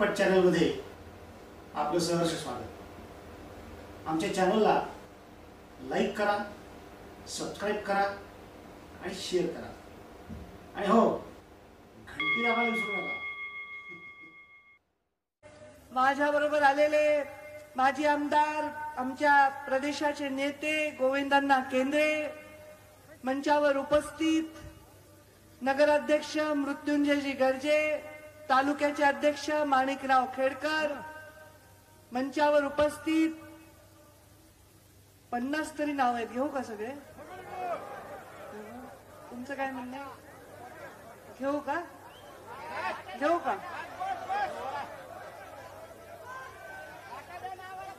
झटपट चॅनलमध्ये आपलं सहर्ष स्वागत. आमच्या चॅनलला लाईक करा सबस्क्राईब करा आणि शेअर करा. आणि हो घंटी दाबायला विसरू नका. माझ्या बरोबर आलेले माजी आमदार आमच्या प्रदेशाचे नेते गोविंदांना केंद्रे मंचावर उपस्थित नगराध्यक्ष मृत्युंजयजी गर्जे तालुक्याचे अध्यक्ष माणिकराव खेडकर मंचावर उपस्थित. पन्नास तरी नाव आहेत. घेऊ का सगळे? तुमचं काय म्हणणं घेऊ का? घेऊ का?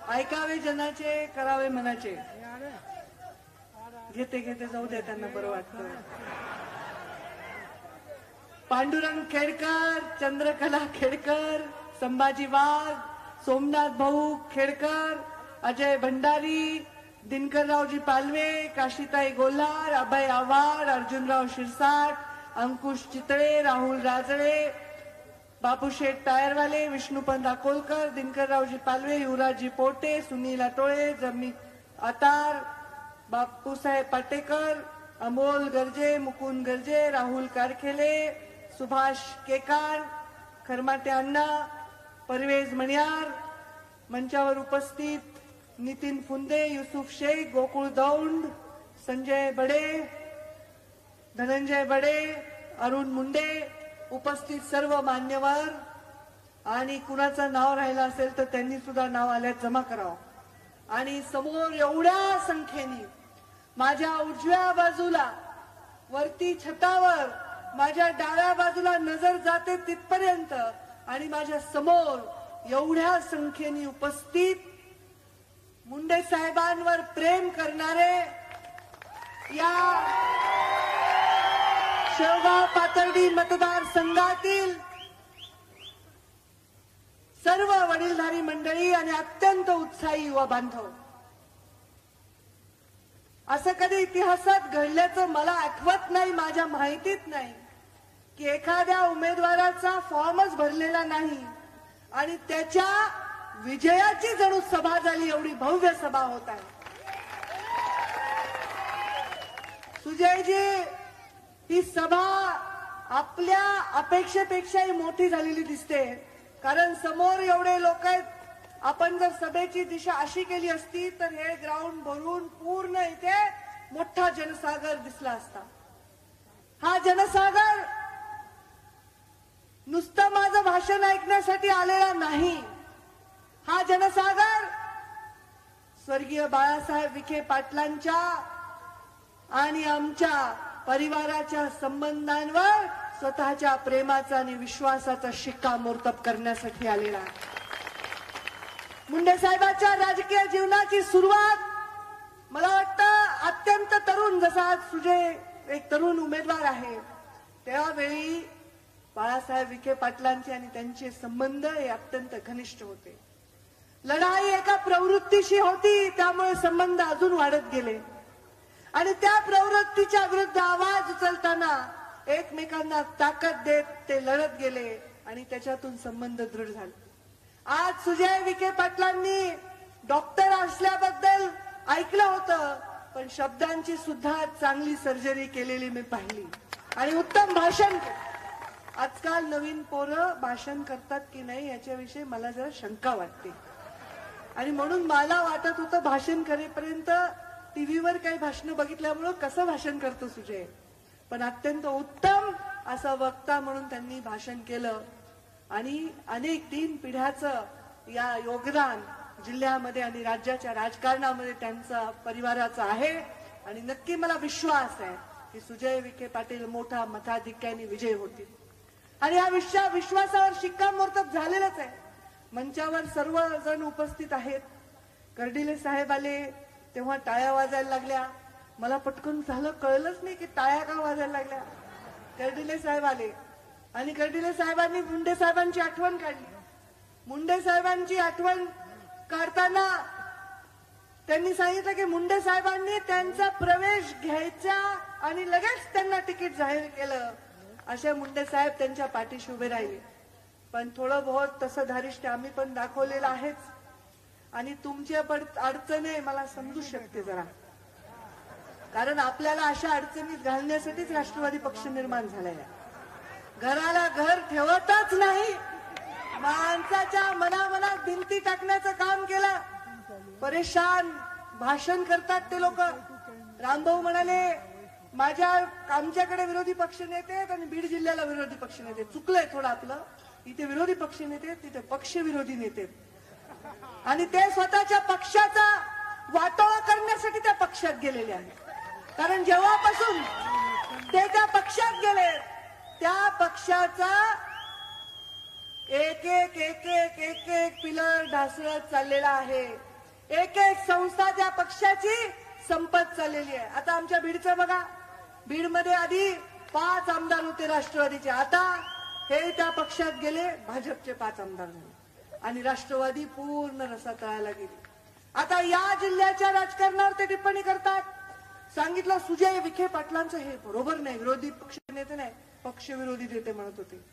ऐकावे जनाचे करावे मनाचे. घेते घेते. जाऊ दे त्यांना बरं वाटतं. पांडुरंग खेडकर चंद्रकला खेडकर संभाजी वाघ सोमनाथ भाऊ खेडकर अजय भंडारी दिनकररावजी पालवे काशीताई गोलार अभय आव्हाड अर्जुनराव शिरसाट अंकुश चितळे राहुल राजळे बापूशेठ टायरवाले विष्णुपंत अकोलकर दिनकररावजी पालवे युवराजी पोटे सुनील आटोळे जमी अतार बापूसाहेब पाटेकर अमोल गर्जे मुकुंद गर्जे राहुल कारखेले सुभाष केकार खरमाटे अण्णा परवेज मणियार मंचावर उपस्थित नितीन फुंदे युसुफ शेख गोकुळ दौंड संजय बडे धनंजय बडे अरुण मुंडे उपस्थित सर्व मान्यवर. आणि कुणाचं नाव राहिलं असेल तर त्यांनी सुद्धा नाव आल्यात जमा करावं. आणि समोर एवढ्या संख्येने माझ्या उजव्या बाजूला वरती छतावर माझ्या डाव्या बाजूला नजर जाते तिथपर्यंत आणि माझ्यासमोर एवढ्या संख्येने उपस्थित मुंडे साहेबांवर प्रेम करणारे या शेवगाव पातर्डी मतदारसंघातील सर्व वडीलधारी मंडळी आणि अत्यंत उत्साही युवा बांधव. असं कधी इतिहासात घडल्याचं मला आठवत नाही माझ्या माहितीत नाही. की एखाद्या उमेदवाराचा फॉर्मच भरलेला नाही आणि त्याच्या विजयाची जणू सभा झाली एवढी भव्य सभा होत आहे. सुजयजी ही सभा आपल्या अपेक्षेपेक्षाही मोठी झालेली दिसते. कारण समोर एवढे लोक आहेत. आपण जर सभेची दिशा अशी केली असती तर हे ग्राउंड भरून पूर्ण इथे मोठा जनसागर दिसला असता. हा जनसागर नुसतं माझं भाषण ऐकण्यासाठी आलेला नाही. हा जनसागर स्वर्गीय बाळासाहेब विखे पाटलांच्या आणि आमच्या परिवाराच्या संबंधांवर स्वतःच्या प्रेमाचा आणि विश्वासाचा शिक्कामोर्तब करण्यासाठी आलेला आहे. मुंडे साहेबांच्या राजकीय जीवनाची सुरुवात मला वाटतं अत्यंत तरुण जसा आज सुजय एक तरुण उमेदवार आहे त्यावेळी बाळासाहेब विखे पाटलांचे आणि त्यांचे संबंध हे अत्यंत घनिष्ठ होते. लढाई एका प्रवृत्तीशी होती त्यामुळे संबंध अजून वाढत गेले. आणि त्या प्रवृत्तीच्या विरुद्ध आवाज उचलताना एकमेकांना ताकद देत ते लढत गेले आणि त्याच्यातून संबंध दृढ झाले. आज सुजय विखे पाटलांनी डॉक्टर असल्याबद्दल ऐकलं होतं पण शब्दांची सुद्धा चांगली सर्जरी केलेली मी पाहिली. आणि उत्तम भाषण केलं. आजकाल नवीन पोरं भाषण करतात की नाही याच्याविषयी मला जरा शंका वाटते. आणि म्हणून मला वाटत होतं भाषण करेपर्यंत टीव्हीवर काही भाषणं बघितल्यामुळं कसं भाषण करतो सुजय? पण अत्यंत उत्तम असं वक्ता म्हणून त्यांनी भाषण केलं. आणि अनेक तीन पिढ्याचं या योगदान जिल्ह्यामध्ये आणि राज्याच्या राजकारणामध्ये त्यांचा परिवाराचं आहे. आणि नक्की मला विश्वास आहे की सुजय विखे पाटील मोठा मताधिक्याने विजय होतील. आणि या विश्वा विश्वासावर शिक्कामोर्तब झालेलंच आहे. मंचावर सर्वजण उपस्थित आहेत. कर्डिले साहेब आले तेव्हा टाळ्या वाजायला लागल्या. मला पटकन झालं कळलंच नाही की टाळ्या का वाजायला लागल्या. कर्डिले साहेब आले. आणि कर्डिले साहेबांनी मुंडे साहेबांची आठवण काढली. मुंडे साहेबांची आठवण काढताना त्यांनी सांगितलं की मुंडे साहेबांनी त्यांचा प्रवेश घ्यायचा आणि लगेच त्यांना तिकीट जाहीर केलं. असे मुंडे साहेब त्यांच्या पाठीशी उभे राहिले. पण थोडं बहुत तसं धारिष्ट्य आम्ही पण दाखवलेलं आहेच. आणि तुमच्या पण अडचणी मला समजू शकते जरा. कारण आपल्याला अशा अडचणीत घालण्यासाठीच राष्ट्रवादी पक्ष निर्माण झालाय घराला घर ठेवतच नाही. माणसाच्या मनामनात भिंती टाकण्याचं काम केलं. परेशान भाषण करतात ते लोक. रामभाऊ म्हणाले माझ्या आमच्याकडे विरोधी पक्ष नेते आहेत आणि बीड जिल्ह्याला विरोधी पक्ष नेते चुकलंय थोडं आपलं. इथे विरोधी पक्ष नेते तिथे पक्ष विरोधी नेते आणि ते स्वतःच्या पक्षाचा वाटोळा करण्यासाठी त्या पक्षात गेलेले आहेत. कारण जेव्हापासून ते त्या पक्षात गेले त्या पक्षाचा एक एक एक एक एक एक पिलर ढासळत चाललेला आहे. एक एक संस्था त्या पक्षाची संपत चाललेली आहे. आता आमच्या बीडचं बघा. बीडमध्ये आधी पाच आमदार होते राष्ट्रवादीचे. आता हे त्या पक्षात गेले भाजपचे पाच आमदार झाले. आणि राष्ट्रवादी पूर्ण रसा तळायला गेली. आता या जिल्ह्याच्या राजकारणावर ते टिप्पणी करतात. सांगितलं सुजय विखे पाटलांचं हे बरोबर नाही. विरोधी पक्ष नेते नाही पक्षविरोधी नेते म्हणत होते.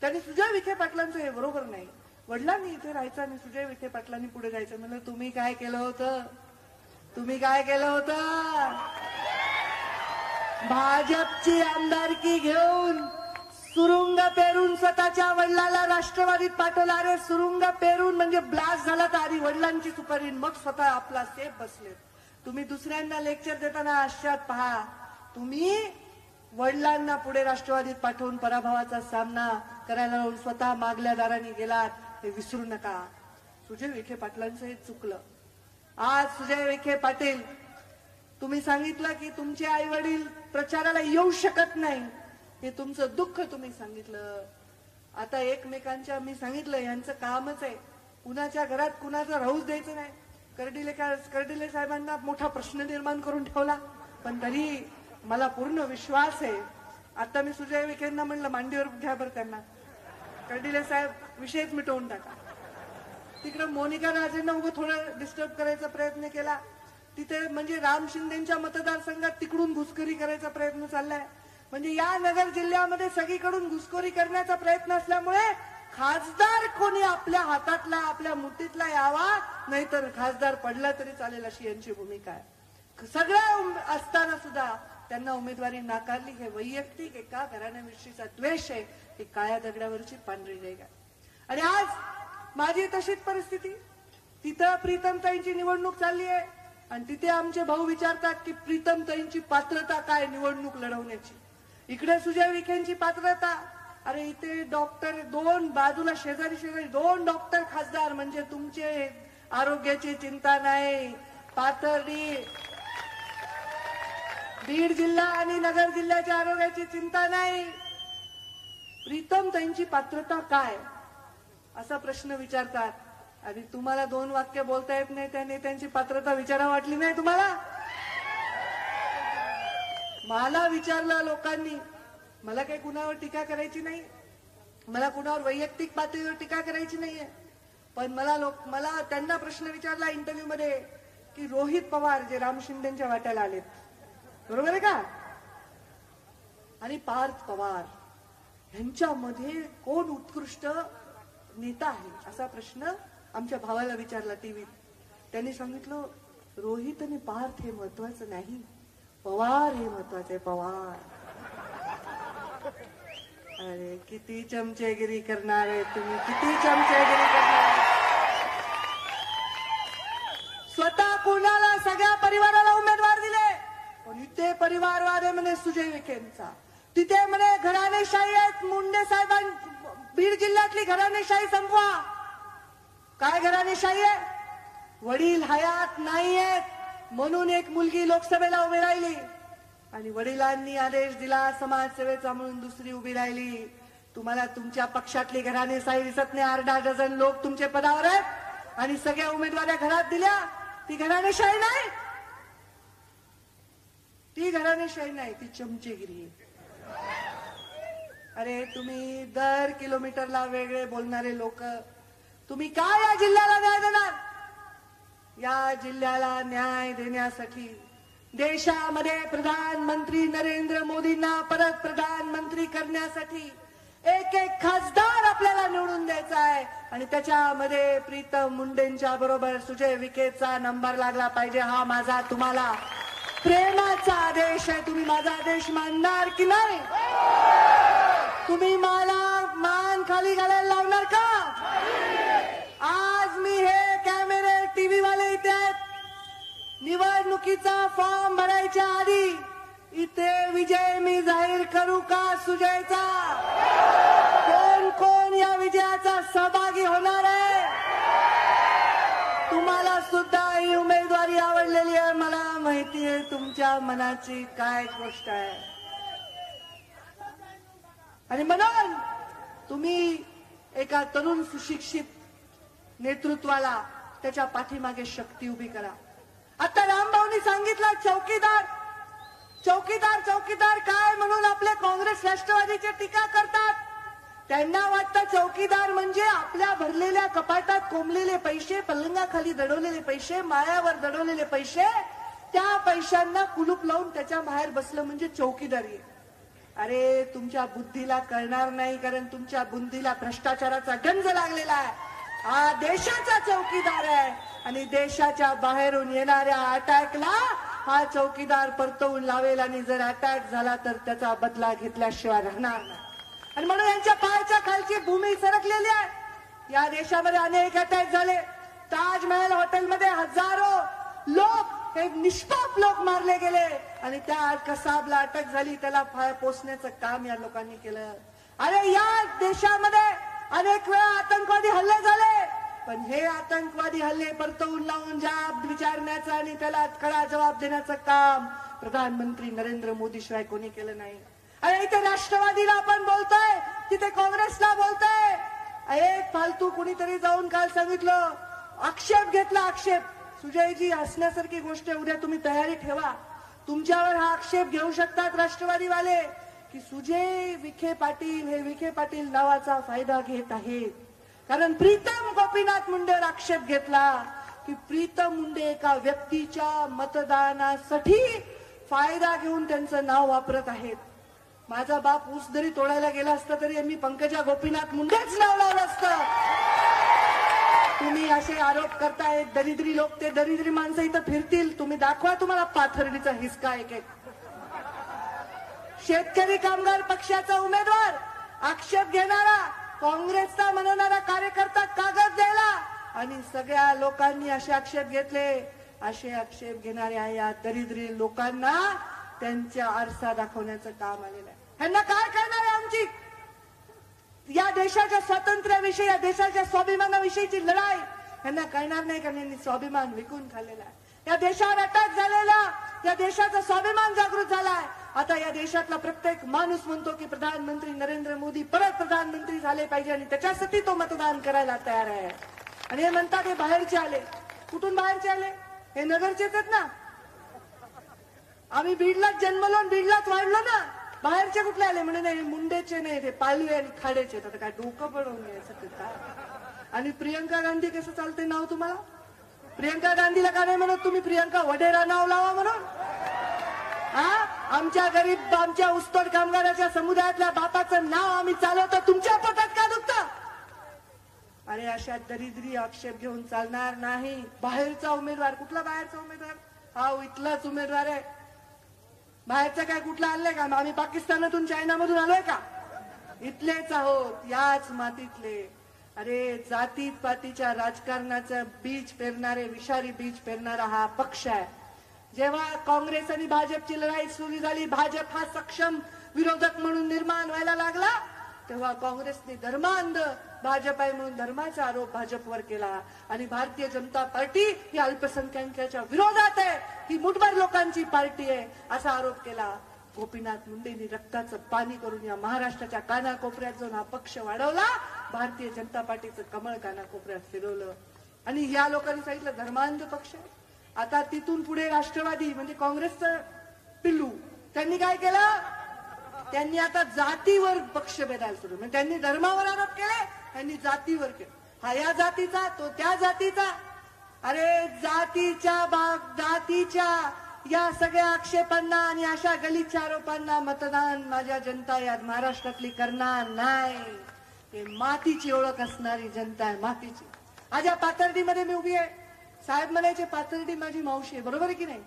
त्यांनी सुजय विखे पाटलांचं हे बरोबर नाही. वडिलांनी इथे राहायचं आणि सुजय विखे पाटलांनी पुढे जायचं. म्हणलं तुम्ही काय केलं होतं? तुम्ही काय केलं होतं? भाजपची आमदारकी घेऊन सुरुंग पेरून स्वतःच्या वडिलाला राष्ट्रवादीत पाठवला. अरे सुरुंग पेरून म्हणजे ब्लास्ट झाला तर आधी वडिलांची सुपारी. मग स्वतः आपला सेफ बसले तुम्ही दुसऱ्यांना लेक्चर देताना आश्चर्यात पहा. तुम्ही वडिलांना पुढे राष्ट्रवादीत पाठवून पराभवाचा सामना करायला लावून स्वतः मागल्या दाराने गेलात हे विसरू नका. सुजय विखे पाटलांचं हे चुकलं. आज सुजय विखे पाटील तुम्ही सांगितलं की तुमचे आई वडील प्रचाराला येऊ शकत नाही. हे तुमचं दुःख तुम्ही सांगितलं. आता एकमेकांच्या मी सांगितलं यांचं कामच आहे. कुणाच्या घरात कुणाचं राहूच द्यायचं नाही. कर्डिले का कर्डिले साहेबांना मोठा प्रश्न निर्माण करून ठेवला. पण तरी मला पूर्ण विश्वास आहे. आता मी सुजय विखेंना म्हणलं मांडीवर घ्या बरं त्यांना. कर्डिले साहेब विषयच मिटवून टाका. तिकडे मोनिका राजेंना उभं थोडं डिस्टर्ब करायचा प्रयत्न केला. तिथे म्हणजे राम शिंदेच्या मतदारसंघात तिकडून घुसखोरी करायचा प्रयत्न चाललाय. म्हणजे या नगर जिल्ह्यामध्ये सगळीकडून घुसखोरी करण्याचा प्रयत्न असल्यामुळे खासदार कोणी आपल्या हातातला आपल्या मुठीतला यावा नाहीतर खासदार पडला तरी चालेल अशी यांची भूमिका आहे. सगळ्या उम- असताना सुद्धा त्यांना उमेदवारी नाकारली. हे वैयक्तिक एका घराण्याविषयीचा द्वेष आहे. ही काळ्या दगडावरची पांढरी रेग आहे. आणि आज माझी तशीच परिस्थिती. तिथं प्रीतमताईंची निवडणूक चालली आहे. आणि तिथे आमचे भाऊ विचारतात की प्रीतम ताईंची पात्रता काय निवडणूक लढवण्याची? इकडे सुजय विखेंची पात्रता? अरे इथे डॉक्टर दोन बाजूला शेजारी शेजारी दोन डॉक्टर खासदार म्हणजे तुमचे आरोग्याची चिंता नाही. पाथर्डी बीड जिल्हा आणि नगर जिल्ह्याच्या आरोग्याची चिंता नाही. प्रीतम त्यांची पात्रता काय? असा प्रश्न विचारतात. आणि तुम्हाला दोन वाक्य बोलता येत नाही त्या नेत्यांची पात्रता विचारा वाटली नाही तुम्हाला? मला विचारलं लोकांनी मला काही कुणावर टीका करायची नाही मला कुणावर वैयक्तिक पातळीवर टीका करायची नाहीये. पण मला लोक मला त्यांना प्रश्न विचारला इंटरव्ह्यू मध्ये की रोहित पवार जे राम शिंदेच्या वाट्याला आलेत. बरोबर आहे का? आणि पार्थ पवार यांच्यामध्ये कोण उत्कृष्ट नेता आहे असा प्रश्न आमच्या भावाला विचारला टीव्हीत. त्यांनी सांगितलं रोहित आणि पार्थ हे महत्वाचं नाही. पवार हे महत्त्वाचे पवार. अरे किती चमचेगिरी करणार आहे तुम्ही किती चमचेगिरी करणार स्वतः कुणाला सगळ्या परिवाराला उमेदवार दिले? पण इथे परिवारवादे म्हणे सुजय विखेंचा. तिथे म्हणे घराणेशाही आहेत मुंडे साहेबां बीड जिल्ह्यातली घराणेशाही संपवा. काय घराणेशाही आहे? वडील हयात नाहीयेत म्हणून एक मुलगी लोकसभेला उभी राहिली. आणि वडिलांनी आदेश दिला समाजसेवेचा म्हणून दुसरी उभी राहिली. तुम्हाला तुमच्या पक्षातली घराणेशाही दिसत नाही. अर्धा डझन लोक तुमचे पदावर आहेत. आणि सगळ्या उमेदवाऱ्या घरात दिल्या. ती घराणेशाही नाही. ती घराणेशाही नाही. ती चमचेगिरी आहे. अरे तुम्ही दर किलोमीटरला वेगळे बोलणारे लोक. तुम्ही काय या जिल्ह्याला न्याय देणार? या जिल्ह्याला न्याय देण्यासाठी देशामध्ये प्रधानमंत्री नरेंद्र मोदींना परत प्रधानमंत्री करण्यासाठी एक एक खासदार आपल्याला निवडून द्यायचा आहे. आणि त्याच्यामध्ये प्रीतम मुंडेंच्या बरोबर सुजय विखेचा नंबर लागला पाहिजे हा माझा तुम्हाला. प्रेमाचा आदेश आहे. तुम्ही माझा आदेश मानणार की नाही? तुम्ही मला मान खाली घालायला लावणार का? आज मी हे कॅमेरे टीव्ही वाले इथे आहेत. निवडणुकीचा फॉर्म भरायच्या आधी इथे विजय मी जाहीर करू का सुजयचा? कोण कोण या विजयाचा सहभागी होणार आहे? तुम्हाला सुद्धा ही उमेदवारी आवडलेली आहे. मला माहिती आहे तुमच्या मनाची काय गोष्ट आहे. आणि म्हणून तुम्ही एका तरुण सुशिक्षित नेतृत्वाला त्याच्या पाठीमागे शक्ती उभी करा. आता रामभाऊनी सांगितलं चौकीदार चौकीदार चौकीदार काय म्हणून आपले काँग्रेस राष्ट्रवादीचे टीका करतात? त्यांना वाटतं चौकीदार म्हणजे आपल्या भरलेल्या कपाटात कोंबलेले पैसे पलंगाखाली दडवलेले पैसे माळ्यावर दडवलेले पैसे त्या पैशांना कुलूप लावून त्याच्या बाहेर बसलं म्हणजे चौकीदारी अरे तुमच्या बुद्धीला कळणार नाही कारण तुमच्या बुद्धीला भ्रष्टाचाराचा गंज लागलेला आहे. हा देशाचा चौकीदार आहे. आणि देशाच्या बाहेरून येणाऱ्या अटॅकला हा चौकीदार परतवून लावेल आणि जर अटॅक झाला तर त्याचा बदला घेतल्याशिवाय राहणार नाही. आणि म्हणून यांच्या पायाच्या खालची भूमी सरकलेली आहे. या देशामध्ये अनेक अटॅक झाले. ताजमहल हॉटेलमध्ये हजारो लोक हे निष्पाप लोक मारले गेले. आणि त्या कसाबला अटक झाली त्याला पोचण्याचं काम या लोकांनी केलं. अरे या देशामध्ये अनेक वेळा आतंकवादी हल्ले झाले पण हे आतंकवादी हल्ले परतवून लावून जाब विचारण्याचं आणि त्याला कडा जबाब देण्याचं काम प्रधानमंत्री नरेंद्र मोदी शिवाय कोणी केलं नाही. अरे इथे राष्ट्रवादीला आपण बोलतोय तिथे काँग्रेसला बोलतोय. एक फालतू कुणीतरी जाऊन काल सांगितलं आक्षेप घेतला आक्षेप. सुजयजी हसण्यासारखी गोष्ट उद्या तुम्ही तयारी ठेवा. तुमच्यावर हा आक्षेप घेऊ शकतात राष्ट्रवादीवाले. की सुजय विखे पाटील हे विखे पाटील नावाचा फायदा घेत आहेत. कारण प्रीतम गोपीनाथ मुंडेवर आक्षेप घेतला की प्रीतम मुंडे एका व्यक्तीच्या मतदानासाठी फायदा घेऊन त्यांचं नाव वापरत आहेत. माझा बाप ऊस जरी तोडायला गेला असता तरी मी पंकजा गोपीनाथ मुंडेच नाव लावलं असतं. तुम्ही असे आरोप करतायत दरिद्री लोक ते दरिद्री माणसं इथं फिरतील. तुम्ही दाखवा तुम्हाला पाथर्डीचा हिसका एक एक शेतकरी कामगार पक्षाचा उमेदवार आक्षेप घेणारा काँग्रेसचा म्हणणारा कार्यकर्ता कागद द्यायला आणि सगळ्या लोकांनी असे आक्षेप घेतले. असे आक्षेप घेणाऱ्या या दरिद्री लोकांना त्यांच्या आरसा दाखवण्याचं काम आलेलं आहे. ह्यांना काय करणार आहे आमची? या देशाच्या स्वातंत्र्याविषयी या देशाच्या स्वाभिमानाविषयीची लढाई. यांना कळणार नाही कारण यांनी स्वाभिमान विकून खाल्लेला आहे? या देशावर अटॅक झालेला या देशाचा स्वाभिमान जागृत झालाय आता या देशातला प्रत्येक माणूस म्हणतो की प्रधानमंत्री नरेंद्र मोदी परत प्रधानमंत्री झाले पाहिजे आणि त्याच्यासाठी तो मतदान करायला तयार आहे. आणि हे म्हणतात हे बाहेरचे आले. कुठून बाहेरचे आले? हे नगरचेच आहेत ना. आम्ही बीडलाच जन्मलो बीडलाच वाढलो ना. बाहेरचे कुठले आले? म्हणे नाही मुंडेचे नाही ते पालवे आणि खाडेचे आहेत. आता काय डोकं पडवून घ्यायचं काय? आणि प्रियंका गांधी कसं चालते नाव तुम्हाला? प्रियंका गांधीला का नाही म्हणत तुम्ही? प्रियंका वडेरा नाव लावा म्हणून. हा? आमच्या गरीब आमच्या उस्तोड कामगाराच्या समुदायातल्या बापाचं नाव आम्ही चालवतो. तुमच्या पोटात का दुखत? अरे अशा दरिद्री आक्षेप घेऊन चालणार नाही. बाहेरचा उमेदवार कुठला बाहेरचा उमेदवार? हा इथलाच उमेदवार आहे. बाहेरचा काय कुठला आणलंय का? आम्ही पाकिस्तानातून चायनामधून आलोय का? इथलेच आहोत याच मातीतले. अरे जातीत पातीच्या राजकारणाचं बीज पेरणारे विषारी बीज पेरणारा हा पक्ष आहे. जेव्हा काँग्रेस आणि भाजपची लढाई सुरू झाली भाजप हा सक्षम विरोधक म्हणून निर्माण व्हायला लागला तेव्हा काँग्रेसने धर्मांध भाजप आहे म्हणून धर्माचा आरोप भाजपवर केला. आणि भारतीय जनता पार्टी ही अल्पसंख्याकांच्या विरोधात आहे. ही मुठभर लोकांची पार्टी आहे असा आरोप केला. गोपीनाथ मुंडेंनी रक्ताचं पाणी करून या महाराष्ट्राच्या कानाकोपऱ्यात जाऊन हा पक्ष वाढवला. भारतीय जनता पार्टीचं कमळ कानाकोपऱ्यात फिरवलं. आणि या लोकांनी सांगितलं धर्मांध पक्ष आहे. आता तिथून पुढे राष्ट्रवादी म्हणजे काँग्रेसचं पिल्लू. त्यांनी काय केलं? त्यांनी आता जातीवर पक्ष भेदायला सुरू म्हणजे त्यांनी धर्मावर आरोप केले त्यांनी जातीवर केले. हा या जातीचा तो त्या जातीचा. अरे जातीच्या बाब जातीच्या या सगळ्या आक्षेपांना आणि अशा गलिच्छ आरोपांना मतदान माझ्या जनता या महाराष्ट्रातली करणार नाही. हे मातीची ओळख असणारी जनता आहे मातीची. आज या पाथर्डीमध्ये मी उभी आहे. साहेब म्हणायचे पाथर्डी माझी मावशी आहे. बरोबर आहे की नाही?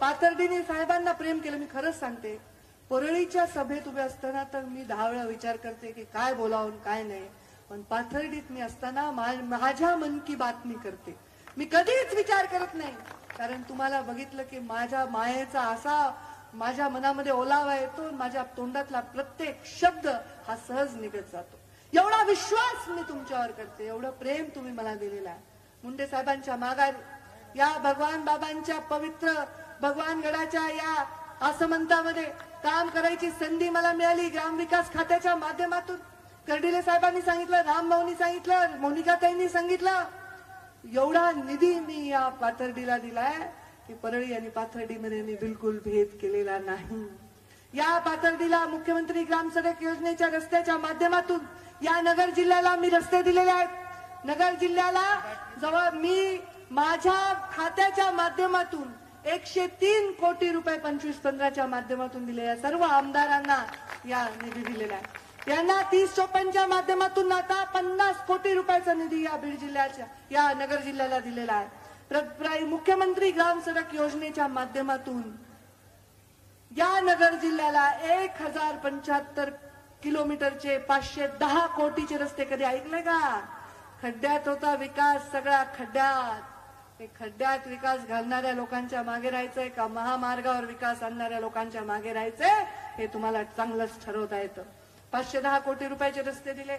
पाथर्डीने साहेबांना प्रेम केलं मी खरंच सांगते. परळीच्या सभेत उभे असताना तर मी दहा वेळा विचार करते की काय बोलावून काय नाही. पण पाथर्डीत मी असताना माझ्या मन की बात मी करते. मी कधीच विचार करत नाही. कारण तुम्हाला बघितलं की माझ्या मायेचा असा माझ्या मनामध्ये ओलावा येतो माझ्या तोंडातला प्रत्येक शब्द हा सहज निघत जातो. एवढा विश्वास मी तुमच्यावर करते एवढं प्रेम तुम्ही मला दिलेलं आहे. मुंडे साहेबांच्या माघार. या भगवान बाबांच्या पवित्र भगवान गडाच्या या आसमंतामध्ये काम करायची संधी मला मिळाली ग्रामविकास खात्याच्या माध्यमातून. कर्डिले साहेबांनी सांगितलं रामभाऊनी सांगितलं मोनिकाताईंनी सांगितलं एवढा निधी मी या पाथर्डीला दिलाय की परळी आणि पाथर्डीमध्ये मी बिलकुल भेद केलेला नाही. या पाथर्डीला मुख्यमंत्री ग्रामसडक योजनेच्या रस्त्याच्या माध्यमातून या नगर जिल्ह्याला मी रस्ते दिलेले आहेत. नगर जिल्ह्याला जवळ मी माझ्या खात्याच्या माध्यमातून एकशे तीन कोटी रुपये पंचवीस पंधराच्या माध्यमातून दिले या सर्व आमदारांना या निधी दिलेला आहे. यांना तीस चोपनच्या माध्यमातून आता पन्नास कोटी रुपयाचा निधी या बीड जिल्ह्याच्या या नगर जिल्ह्याला दिलेला आहे. मुख्यमंत्री ग्राम सडक योजनेच्या माध्यमातून या नगर जिल्ह्याला एक हजार पंच्याहत्तर किलोमीटरचे पाचशे दहा कोटीचे रस्ते कधी ऐकले का? खड्ड्यात होता विकास सगळा खड्ड्यात. हे खड्ड्यात विकास घालणाऱ्या लोकांच्या मागे राहायचंय का? महामार्गावर विकास आणणाऱ्या लोकांच्या मागे राहायचंय? हे तुम्हाला चांगलंच ठरवता येतं. पाचशे दहा कोटी रुपयाचे रस्ते दिले.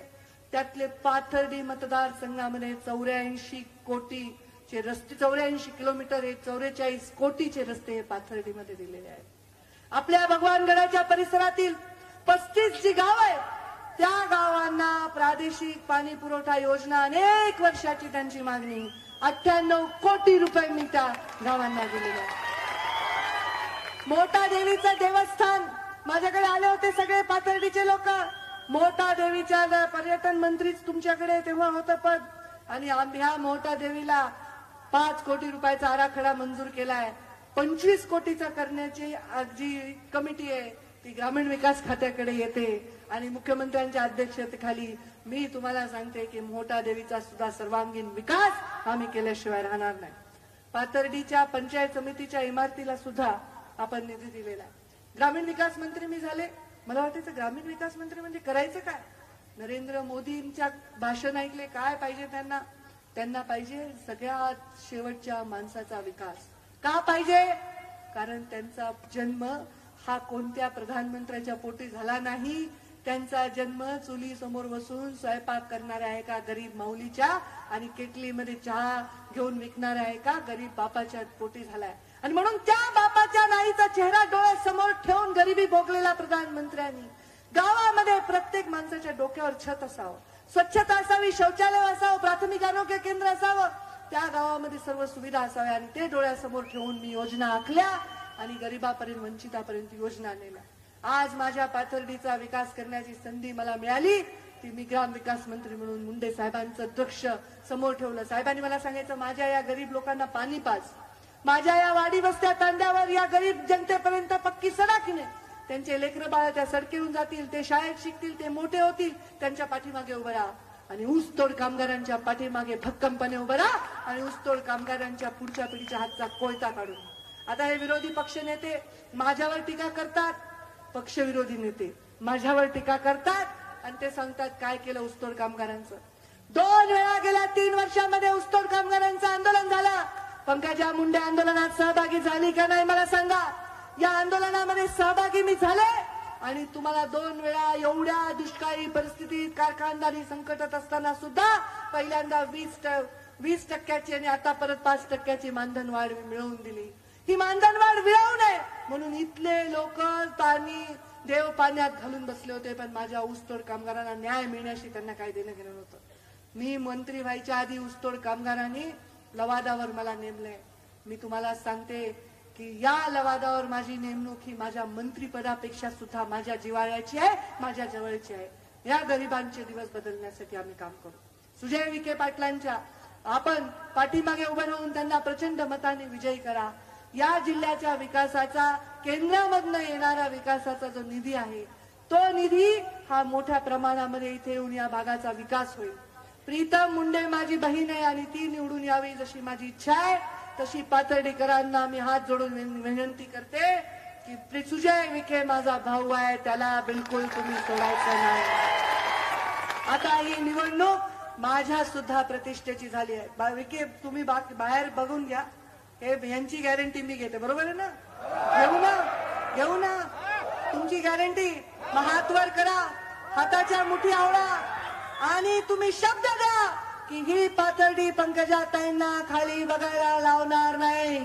त्यातले पाथर्डी मतदारसंघामध्ये चौऱ्याऐंशी कोटी चे रस्ते चौऱ्याऐंशी किलोमीटर हे चौवेचाळीस कोटीचे रस्ते हे पाथर्डीमध्ये दिलेले आहेत. आपल्या भगवानगडाच्या परिसरातील पस्तीस जी गाव आहेत त्या गावांना प्रादेशिक पाणी पुरवठा योजना अनेक वर्षाची त्यांची मागणी. अठ्ठ्याण्णव कोटी रुपये मी त्या गावांना दिलेल्या मोठा देवीचं देवस्थान. माझ्याकडे आले होते सगळे पाथर्डीचे लोक. मोठा देवीच्या पर्यटन मंत्रीच तुमच्याकडे तेव्हा होतं पद. आणि आम्ही ह्या मोठा देवीला पाच कोटी रुपयाचा आराखडा मंजूर केलाय. पंचवीस कोटीचा करण्याची जी कमिटी आहे ती ग्रामीण विकास खात्याकडे येते आणि मुख्यमंत्र्यांच्या अध्यक्षतेखाली मी तुम्हाला सांगते की मोठा देवीचा सुद्धा सर्वांगीण विकास आम्ही केल्याशिवाय राहणार नाही. पाथर्डीच्या पंचायत समितीच्या इमारतीला सुद्धा आपण निधी दिलेला आहे. ग्रामीण विकास मंत्री मी झाले. मला वाटायचं ग्रामीण विकास मंत्री म्हणजे करायचं काय? नरेंद्र मोदींच्या भाषण ऐकले काय पाहिजे त्यांना? त्यांना पाहिजे सगळ्यात शेवटच्या माणसाचा विकास. का पाहिजे? कारण त्यांचा जन्म हा कोणत्या प्रधानमंत्र्याच्या पोटी झाला नाही त्यांचा जन्म चुली समोर बसून स्वयंपाक करणाऱ्या एका गरीब माऊलीच्या आणि केटलीमध्ये चहा घेऊन विकणाऱ्या एका गरीब बापाच्या पोटी झालाय. आणि म्हणून त्या बापाच्या नाईचा चेहरा डोळ्यासमोर ठेवून गरिबी भोगलेला प्रधानमंत्र्यांनी. गावामध्ये प्रत्येक माणसाच्या डोक्यावर छत असावं. स्वच्छता असावी शौचालय असावं प्राथमिक आरोग्य केंद्र असावं. त्या गावामध्ये सर्व सुविधा असाव्या आणि ते डोळ्यासमोर ठेवून मी योजना आखल्या. आणि गरिबापर्यंत वंचितापर्यंत योजना नेल्या आज माझ्या पाथर्डीचा विकास करण्याची संधी मला मिळाली. ती मी ग्राम विकास मंत्री म्हणून मुंडे साहेबांचं दक्ष समोर ठेवलं. साहेबांनी मला सांगायचं माझ्या या गरीब लोकांना पाणी पाच माझ्या या वाडी वस्त्या तांड्यावर या गरीब जनतेपर्यंत पक्की सडाकीने त्यांचे लेकर बाळ त्या सडकेरून जातील ते शाळेत शिकतील ते मोठे होतील. त्यांच्या पाठीमागे उभं राहा. आणि ऊसतोड कामगारांच्या पाठीमागे भक्कमपणे उभं राहा. आणि ऊसतोड कामगारांच्या पुढच्या पिढीच्या हातचा कोयता काढून. आता हे विरोधी पक्ष नेते माझ्यावर टीका करतात पक्षविरोधी नेते माझ्यावर टीका करतात आणि ते सांगतात काय केलं ऊसतोड कामगारांचं. दोन वेळा गेल्या तीन वर्षामध्ये ऊसतोड कामगारांचं आंदोलन झालं. पंकजा मुंडे आंदोलनात सहभागी झाली का नाही मला सांगा. या आंदोलनामध्ये सहभागी मी झाले आणि तुम्हाला दोन वेळा एवढ्या दुष्काळी परिस्थितीत कारखानदारी संकटात असताना सुद्धा पहिल्यांदा वीस वीस टक्क्याची आणि आता परत पाच टक्क्याची मानधन वाढ मिळवून दिली. ही मानधन वाढ नये म्हणून इथले लोक पाणी देव पाण्यात घालून बसले होते पण माझ्या ऊसतोड कामगारांना न्याय मिळण्याशी त्यांना काय देणं घेणं नव्हतं. मी मंत्री व्हायच्या आधी ऊसतोड कामगारांनी लवादावर मला नेमलंय मी तुम्हाला सांगते की या लवादावर माझी नेमणूक ही माझ्या मंत्रीपदापेक्षा सुद्धा माझ्या जिवाळ्याची आहे माझ्या जवळची आहे. या गरिबांचे दिवस बदलण्यासाठी आम्ही काम करू. सुजय विखे पाटलांच्या आपण पाठीमागे उभं राहून त्यांना प्रचंड मताने विजयी करा. या जिल्ह्याच्या विकासाचा केंद्रामधनं येणारा विकासाचा जो निधी आहे तो निधी हा मोठ्या प्रमाणामध्ये इथे येऊन या भागाचा विकास होईल. प्रीतम मुंडे माझी बहीण आहे आणि ती निवडून यावी जशी माझी इच्छा आहे तशी पातर्डीकरांना मी हात जोडून विन- विनंती करते की सुजय विखे माझा भाऊ आहे त्याला बिलकुल तुम्ही सोडायचं नाही. आता ही निवडणूक माझ्या सुद्धा प्रतिष्ठेची झाली आहे. बा- विखे तुम्ही बाहेर बघून घ्या. हे यांची गॅरंटी मी घेते बरोबर आहे ना? घेऊ ना? घेऊ ना? तुमची गॅरंटी मग हात वर करा. हाताच्या मुठी आवडा आणि तुम्ही शब्द द्या की ही पातळी पंकजा ताईंना खाली बघायला लावणार नाही.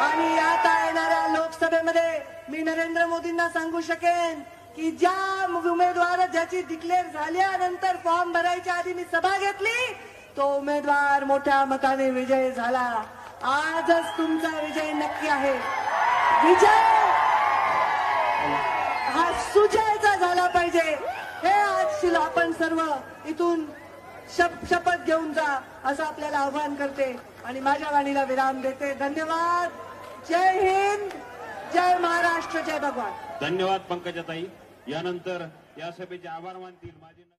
आणि आता येणाऱ्या लोकसभेमध्ये मी नरेंद्र मोदींना सांगू शकेन की ज्या उमेदवार ज्याची डिक्लेअर झाल्यानंतर फॉर्म भरायच्या आधी मी सभा घेतली तो उमेदवार मोठ्या मताने विजय झाला. आजच तुमचा विजय नक्की आहे. विजय! हा सुजयचा झाला पाहिजे. हे आज आपण सर्व इथून शप- शपथ घेऊन जा असं आपल्याला आव्हान करते. आणि माझ्या वाणीला विराम देते. धन्यवाद. जय हिंद. जय महाराष्ट्र. जय भगवान. धन्यवाद पंकजाताई. यानंतर या सभेचे आभार मानतील माझे